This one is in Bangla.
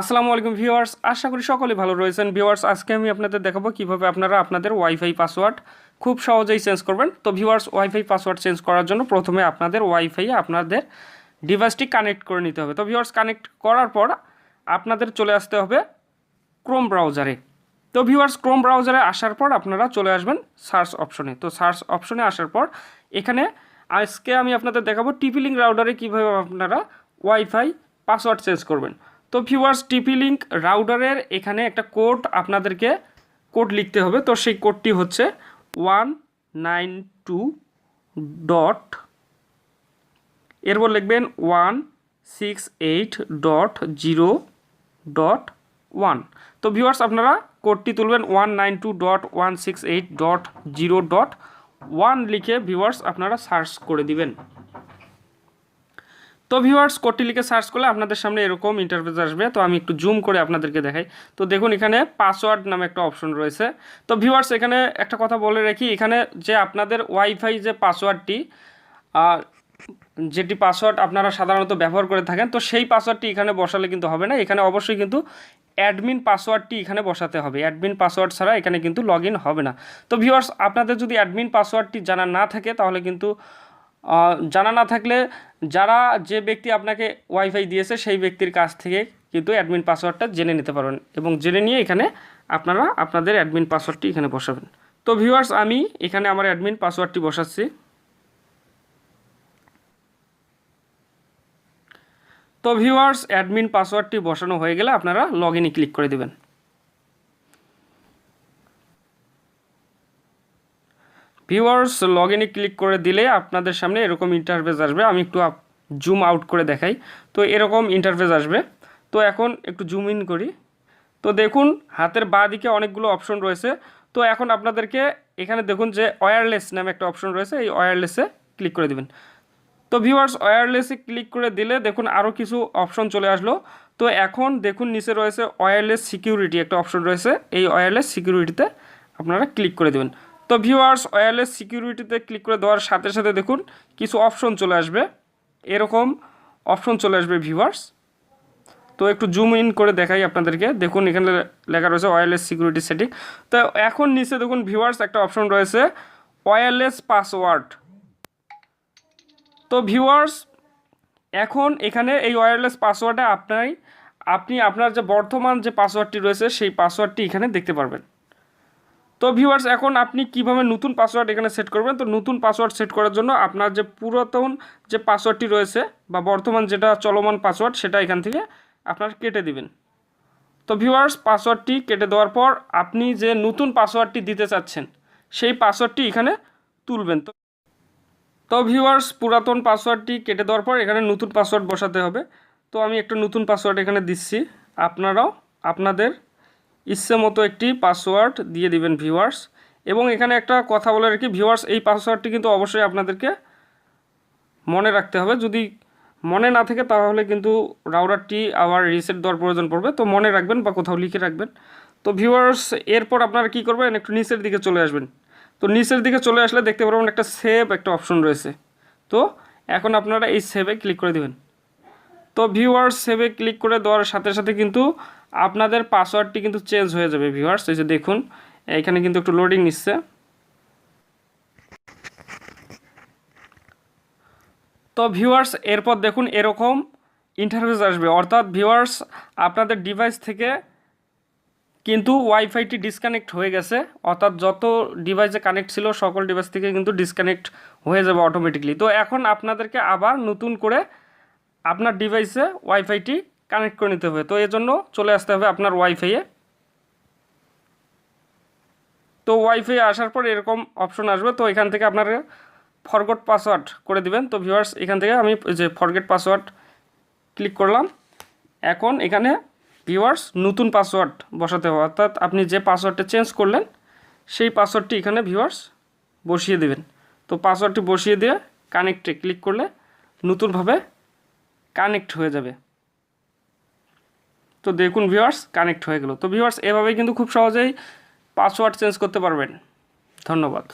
আসসালামু আলাইকুম ভিউয়ার্স, আশা করি সকলে ভালো রয়েছেন। ভিউয়ার্স, আজকে আমি আপনাদের দেখাবো কীভাবে আপনারা আপনাদের ওয়াইফাই পাসওয়ার্ড খুব সহজেই চেঞ্জ করবেন। তো ভিউয়ার্স ওয়াইফাই পাসওয়ার্ড চেঞ্জ করার জন্য প্রথমে আপনাদের ওয়াইফাই আপনাদের ডিভাইসটি কানেক্ট করে নিতে হবে। তো ভিউয়ার্স কানেক্ট করার পর আপনাদের চলে আসতে হবে ক্রোম ব্রাউজারে তো ভিউয়ার্স ক্রোম ব্রাউজারে আসার পর আপনারা চলে আসবেন সার্চ অপশনে তো সার্চ অপশনে আসার পর এখানে আজকে আমি আপনাদের দেখাবো টিপি লিঙ্ক রাউটারে কীভাবে আপনারা ওয়াইফাই পাসওয়ার্ড চেঞ্জ করবেন। তো ভিউয়ার্স টিপি লিঙ্ক রাউডারের এখানে একটা কোড আপনাদেরকে কোড লিখতে হবে। তো সেই কোডটি হচ্ছে ওয়ান নাইন টু ডট এরপর লিখবেন one six eight dot zero dot one তো ভিউয়ার্স আপনারা কোডটি তুলবেন one nine two dot one six eight dot zero dot one লিখে ভিউয়ার্স আপনারা সার্চ করে দিবেন। তো ভিউয়ার্স কোডটি লিখে সার্চ করলে আপনাদের সামনে এরকম ইন্টারফেস আসবে। তো আমি একটু জুম করে আপনাদেরকে দেখাই। তো দেখুন, এখানে পাসওয়ার্ড নামে একটা অপশন রয়েছে। তো ভিউয়ার্স এখানে একটা কথা বলে রাখি। এখানে যে আপনাদের ওয়াইফাই যে পাসওয়ার্ডটি যেটি পাসওয়ার্ড আপনারা সাধারণত ব্যবহার করে থাকেন, তো সেই পাসওয়ার্ডটি এখানে বসালে কিন্তু হবে না। এখানে অবশ্যই কিন্তু অ্যাডমিন পাসওয়ার্ডটি এখানে বসাতে হবে। অ্যাডমিন পাসওয়ার্ড ছাড়া এখানে কিন্তু লগ হবে না। তো ভিউয়ার্স আপনাদের যদি অ্যাডমিন পাসওয়ার্ডটি জানা না থাকে, তাহলে কিন্তু জানা না থাকলে যারা যে ব্যক্তি আপনাকে ওয়াইফাই দিয়েছে সেই ব্যক্তির কাছ থেকে কিন্তু অ্যাডমিন পাসওয়ার্ডটা জেনে নিতে পারবেন এবং জেনে নিয়ে এখানে আপনারা আপনাদের অ্যাডমিন পাসওয়ার্ডটি এখানে বসাবেন। তো ভিউয়ার্স, আমি এখানে আমার অ্যাডমিন পাসওয়ার্ডটি বসাচ্ছি। তো ভিউয়ার্স, অ্যাডমিন পাসওয়ার্ডটি বসানো হয়ে গেলে আপনারা লগ ইনে ক্লিক করে দেবেন। ভিউয়ার্স লগ ইনে ক্লিক করে দিলে আপনাদের সামনে এরকম ইন্টারফেস আসবে। আমি একটু জুম আউট করে দেখাই। তো এরকম ইন্টারফেস আসবে। তো এখন একটু জুম ইন করি। তো দেখুন, হাতের বাঁ দিকে অনেকগুলো অপশন রয়েছে। তো এখন আপনাদেরকে এখানে দেখুন যে ওয়্যারলেস নামে একটা অপশন রয়েছে। এই ওয়্যারলেসে ক্লিক করে দিবেন। তো ভিউয়ার্স ওয়্যারলেসে ক্লিক করে দিলে দেখুন আরও কিছু অপশন চলে আসলো। তো এখন দেখুন নিচে রয়েছে ওয়্যারলেস সিকিউরিটি একটা অপশন রয়েছে। এই ওয়্যারলেস সিকিউরিটিতে আপনারা ক্লিক করে দেবেন। তো ভিউয়ার্স ওয়্যারলেস সিকিউরিটিতে ক্লিক করে দেওয়ার সাথে সাথে দেখুন, কিছু অপশন চলে আসবে। এরকম অপশন চলে আসবে ভিউয়ার্স তো একটু জুম ইন করে দেখাই আপনাদেরকে। দেখুন, এখানে লেখা রয়েছে ওয়্যারলেস সিকিউরিটি সেটিং তো এখন নিচে দেখুন ভিউয়ার্স একটা অপশন রয়েছে ওয়্যারলেস পাসওয়ার্ড তো ভিউয়ার্স এখন এখানে এই ওয়্যারলেস পাসওয়ার্ডে আপনাই আপনি আপনার যে বর্তমান যে পাসওয়ার্ডটি রয়েছে, সেই পাসওয়ার্ডটি এখানে দেখতে পারবেন। তো ভিউয়ার্স এখন আপনি কীভাবে নতুন পাসওয়ার্ড এখানে সেট করবেন? তো নতুন পাসওয়ার্ড সেট করার জন্য আপনার যে পুরাতন যে পাসওয়ার্ডটি রয়েছে বা বর্তমান যেটা চলমান পাসওয়ার্ড সেটা এখান থেকে আপনার কেটে দিবেন। তো ভিউয়ার্স পাসওয়ার্ডটি কেটে দেওয়ার পর আপনি যে নতুন পাসওয়ার্ডটি দিতে চাচ্ছেন, সেই পাসওয়ার্ডটি এখানে তুলবেন। তো তো ভিউয়ার্স পুরাতন পাসওয়ার্ডটি কেটে দেওয়ার পর এখানে নতুন পাসওয়ার্ড বসাতে হবে। তো আমি একটা নতুন পাসওয়ার্ড এখানে দিচ্ছি। আপনারাও আপনাদের ইচ্ছে মতো একটি পাসওয়ার্ড দিয়ে দিবেন ভিউয়ার্স এবং এখানে একটা কথা বলে রাখি ভিউয়ার্স এই পাসওয়ার্ডটি কিন্তু অবশ্যই আপনাদেরকে মনে রাখতে হবে। যদি মনে না থাকে তাহলে কিন্তু রাউটারটি আবার রিসেট দেওয়ার প্রয়োজন পড়বে। তো মনে রাখবেন বা কোথাও লিখে রাখবেন। তো ভিউয়ার্স এরপর আপনারা কী করবেন? একটু নিচের দিকে চলে আসবেন। তো নিচের দিকে চলে আসলে দেখতে পারবেন একটা সেভ একটা অপশন রয়েছে। তো এখন আপনারা এই সেভে ক্লিক করে দেবেন। তো ভিউয়ার্স সেভে ক্লিক করে দেওয়ার সাথে সাথে কিন্তু আপনাদের পাসওয়ার্ডটি কিন্তু চেঞ্জ হয়ে যাবে ভিউয়ার্স এই যে দেখুন, এখানে কিন্তু একটু লোডিং নিচ্ছে। তো ভিউয়ার্স এরপর দেখুন, এরকম ইন্টারফেস আসবে। অর্থাৎ ভিউয়ার্স আপনাদের ডিভাইস থেকে কিন্তু ওয়াইফাইটি ডিসকানেক্ট হয়ে গেছে। অর্থাৎ যত ডিভাইসে কানেক্ট ছিল, সকল ডিভাইস থেকে কিন্তু ডিসকানেক্ট হয়ে যাবে অটোমেটিকলি তো এখন আপনাদেরকে আবার নতুন করে আপনার ডিভাইসে ওয়াইফাইটি কানেক্ট করে নিতে হবে। তো এর জন্য চলে আসতে হবে আপনার ওয়াইফাইয়ে তো ওয়াইফাই আসার পর এরকম অপশন আসবে। তো এখান থেকে আপনারা ফরগট পাসওয়ার্ড করে দিবেন। তো ভিউয়ার্স এখান থেকে আমি যে ফরগেট পাসওয়ার্ড ক্লিক করলাম। এখন এখানে ভিউয়ার্স নতুন পাসওয়ার্ড বসাতে হবে। অর্থাৎ আপনি যে পাসওয়ার্ডটা চেঞ্জ করলেন, সেই পাসওয়ার্ডটি এখানে ভিউয়ার্স বসিয়ে দেবেন। তো পাসওয়ার্ডটি বসিয়ে দিয়ে কানেক্টে ক্লিক করলে নতুনভাবে কানেক্ট হয়ে যাবে। তো দেখুন ভিউয়ার্স কানেক্ট হয়ে গেল। তো ভিউয়ার্স এভাবেই কিন্তু খুব সহজেই পাসওয়ার্ড চেঞ্জ করতে পারবেন। ধন্যবাদ।